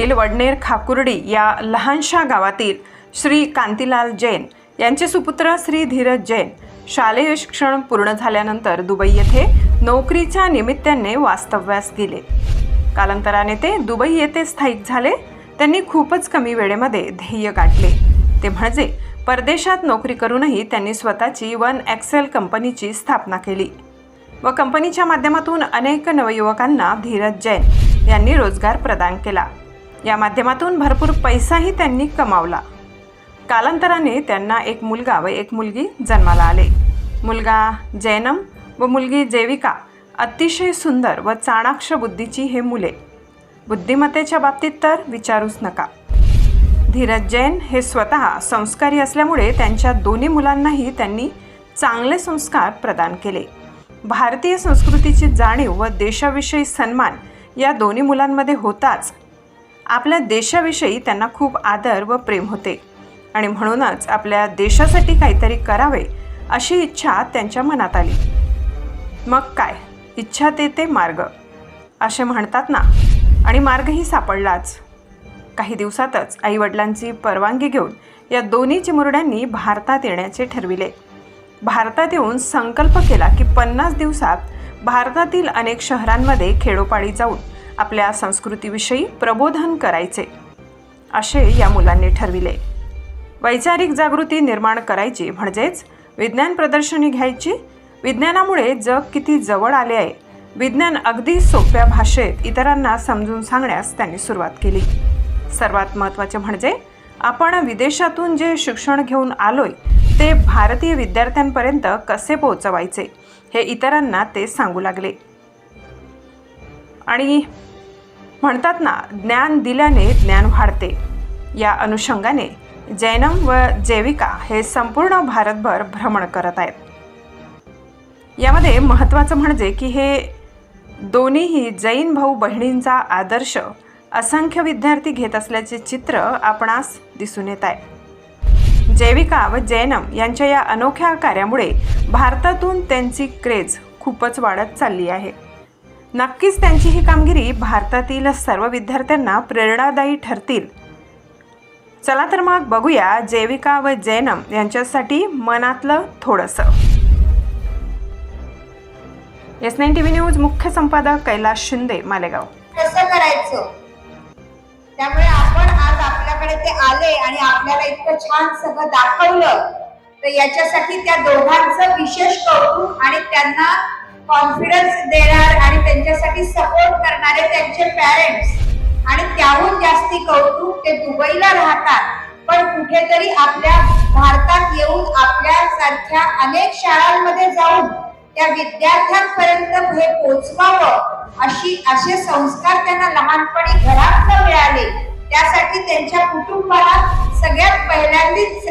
तालुक्यातील वडनेर खाकुर्डी या लहानशा गावातील श्री कांतीलाल जैन यांचे सुपुत्र श्री धीरज जैन शालेय शिक्षण पूर्ण झाल्यानंतर दुबई येथे नोकरीच्या निमित्ताने वास्तव्यास गेले. कालांतराने ते दुबई येथे स्थायिक झाले. त्यांनी खूपच कमी वेळेमध्ये ध्येय गाठले. ते म्हणजे परदेशात नोकरी करूनही त्यांनी स्वतःची वन एक्सेल कंपनीची स्थापना केली व कंपनीच्या माध्यमातून अनेक नवयुवकांना धीरज जैन यांनी रोजगार प्रदान केला. या माध्यमातून भरपूर पैसाही त्यांनी कमावला. कालांतराने त्यांना एक मुलगा व एक मुलगी जन्माला आले. मुलगा जैनम व मुलगी जैविका अतिशय सुंदर व चाणाक्ष बुद्धीची हे मुले. बुद्धिमत्तेच्या बाबतीत तर विचारूच नका. धीरज जैन हे स्वतः संस्कारी असल्यामुळे त्यांच्या दोन्ही मुलांनाही त्यांनी चांगले संस्कार प्रदान केले. भारतीय संस्कृतीची जाणीव व देशाविषयी सन्मान या दोन्ही मुलांमध्ये होताच आपल्या देशाविषयी त्यांना खूप आदर व प्रेम होते. आणि म्हणूनच आपल्या देशासाठी काहीतरी करावे अशी इच्छा त्यांच्या मनात आली. मग काय? इच्छा ते ते मार्ग. असे म्हणतात ना आणि मार्गही सापडलाच. काही दिवसातच आईवडिलांची परवानगी घेऊन या दोन्ही चिमुरड्यांनी भारतात येण्याचे ठरविले. भारतात येऊन संकल्प केला की पन्नास दिवसात भारतातील अनेक शहरांमध्ये खेडोपाडी जाऊन आपल्या संस्कृतीविषयी प्रबोधन करायचे असे या मुलांनी ठरविले. वैचारिक जागृती निर्माण करायची म्हणजेच विज्ञान प्रदर्शनी घ्यायची. विज्ञानामुळे जग किती जवळ आले आहे विज्ञान अगदी सोप्या भाषेत इतरांना समजून सांगण्यास त्यांनी सुरुवात केली. सर्वात महत्त्वाचे म्हणजे आपण विदेशातून जे शिक्षण घेऊन आलोय ते भारतीय विद्यार्थ्यांपर्यंत कसे पोहोचवायचे हे इतरांना ते सांगू लागले. आणि म्हणतात ना ज्ञान दिल्याने ज्ञान वाढते. या अनुषंगाने जैनम व जैविका हे संपूर्ण भारतभर भ्रमण करत आहेत. यामध्ये महत्त्वाचं म्हणजे की हे दोन्हीही जैन भाऊ बहिणींचा आदर्श असंख्य विद्यार्थी घेत असल्याचे चित्र आपणास दिसून येत आहे. जैविका व जैनम यांच्या या अनोख्या कार्यामुळे भारतातून त्यांची क्रेज खूपच वाढत चालली आहे. नक्कीच त्यांची ही कामगिरी भारतातील सर्व विद्यार्थ्यांना प्रेरणादायी ठरतील. चला तर मग बघूया जैविका व जैनम यांच्यासाठी मनातलं थोडंसं. S nine TV news मुख्य संपादक कैलास शिंदे मालेगाव. कसं करायचं त्यामुळे आपण आज आपल्याकडे ते आले आणि आपल्याला इतकं छान सगळं दाखवलं. तर याच्यासाठी त्या दोघांचं विशेष कौतुक आणि त्यांना कॉन्फिडन्स देणार आणि त्यांच्यासाठी सपोर्ट करणारे त्यांचे पॅरेंट्स आणि त्याहून जास्ती कौतुक ते दुबईला राहतात. पण कुठेतरी आपल्या भारतात येऊन आपल्या सारख्या अनेक शाळांमध्ये जाऊन त्या विद्यार्थ्यांपर्यंत हे पोचवावं अशी असे संस्कार त्यांना लहानपणी घरात मिळाले. त्यासाठी त्यांच्या कुटुंबाला सगळ्यात पहिल्यांदीच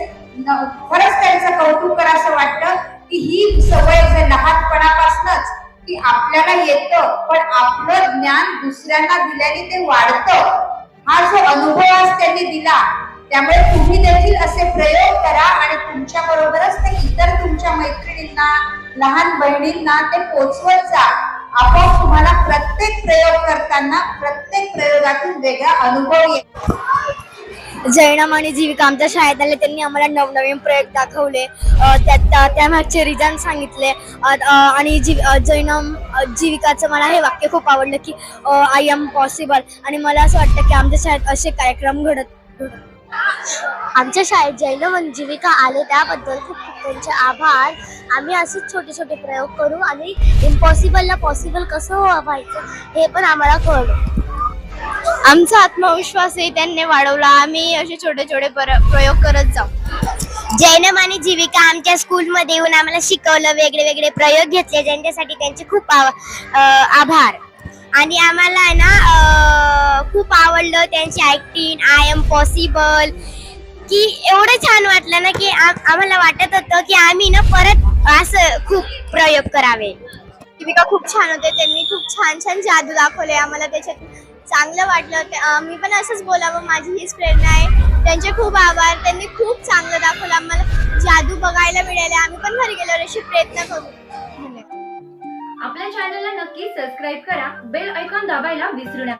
खरंच त्यांचं कौतुक करावं वाटतं. की ही सवय जे लहानपणापासूनच की आपल्याला येतं पण आपलं ज्ञान दुसऱ्यांना दिल्याने ते वाढतं. हा जो अनुभव आज त्यांनी दिला त्यामुळे तुम्ही देखील असे प्रयोग करा आणि तुमच्या बरोबरच ते इतर तुमच्या मैत्रिणींना लहान बहिणींना ते पोचवत जा. आपोआप तुम्हाला प्रत्येक प्रयोग करताना प्रत्येक प्रयोगातून वेगळा अनुभव येतो जैनम आणि जीविका आमच्या शाळेत आले. त्यांनी आम्हाला नवनवीन प्रयोग दाखवले. त्यामागचे रिझन सांगितले. आणि जी जैनम जीविकाचं मला हे वाक्य खूप आवडलं की आय एम पॉसिबल आणि मला असं वाटतं की आमच्या शाळेत असे कार्यक्रम घडत घडत. आमच्या शाळेत जैनम आणि जीविका आले त्याबद्दल खूप खूप त्यांचे आभार. आम्ही असेच छोटे छोटे प्रयोग करू आणि इम्पॉसिबलला पॉसिबल कसं व्हायचं हे पण आम्हाला कळलं. आमचा आत्मविश्वासही त्यांनी वाढवला. आम्ही असे छोटे छोटे पर- प्रयोग करत जाऊ. जैनम आणि जीविका आमच्या स्कूलमध्ये येऊन आम्हाला शिकवलं वेगळे वेगळे प्रयोग घेतले. ज्यांच्यासाठी त्यांचे खूप आभार. आणि आम्हाला ना खूप आवडलं त्यांची ऍक्टिंग आय एम पॉसिबल की एवढं छान वाटलं ना की आम्हाला वाटत होतं की आम्ही ना परत असं खूप प्रयोग करावे. जीविका खूप छान होते त्यांनी खूप छान छान जादू दाखवले आम्हाला त्याच्यात. चांगलं वाटलं ते- मी पण असंच बोलावं माझी हीच प्रेरणा आहे. त्यांचे खूप आभार. त्यांनी खूप चांगलं दाखवलं. आम्हाला जादू बघायला मिळाले. आम्ही पण घरी गेल्यावर अशी प्रयत्न करू. आपल्या चॅनलला नक्की सबस्क्राईब करा. बेल ऐकॉन दाबायला विसरू नका.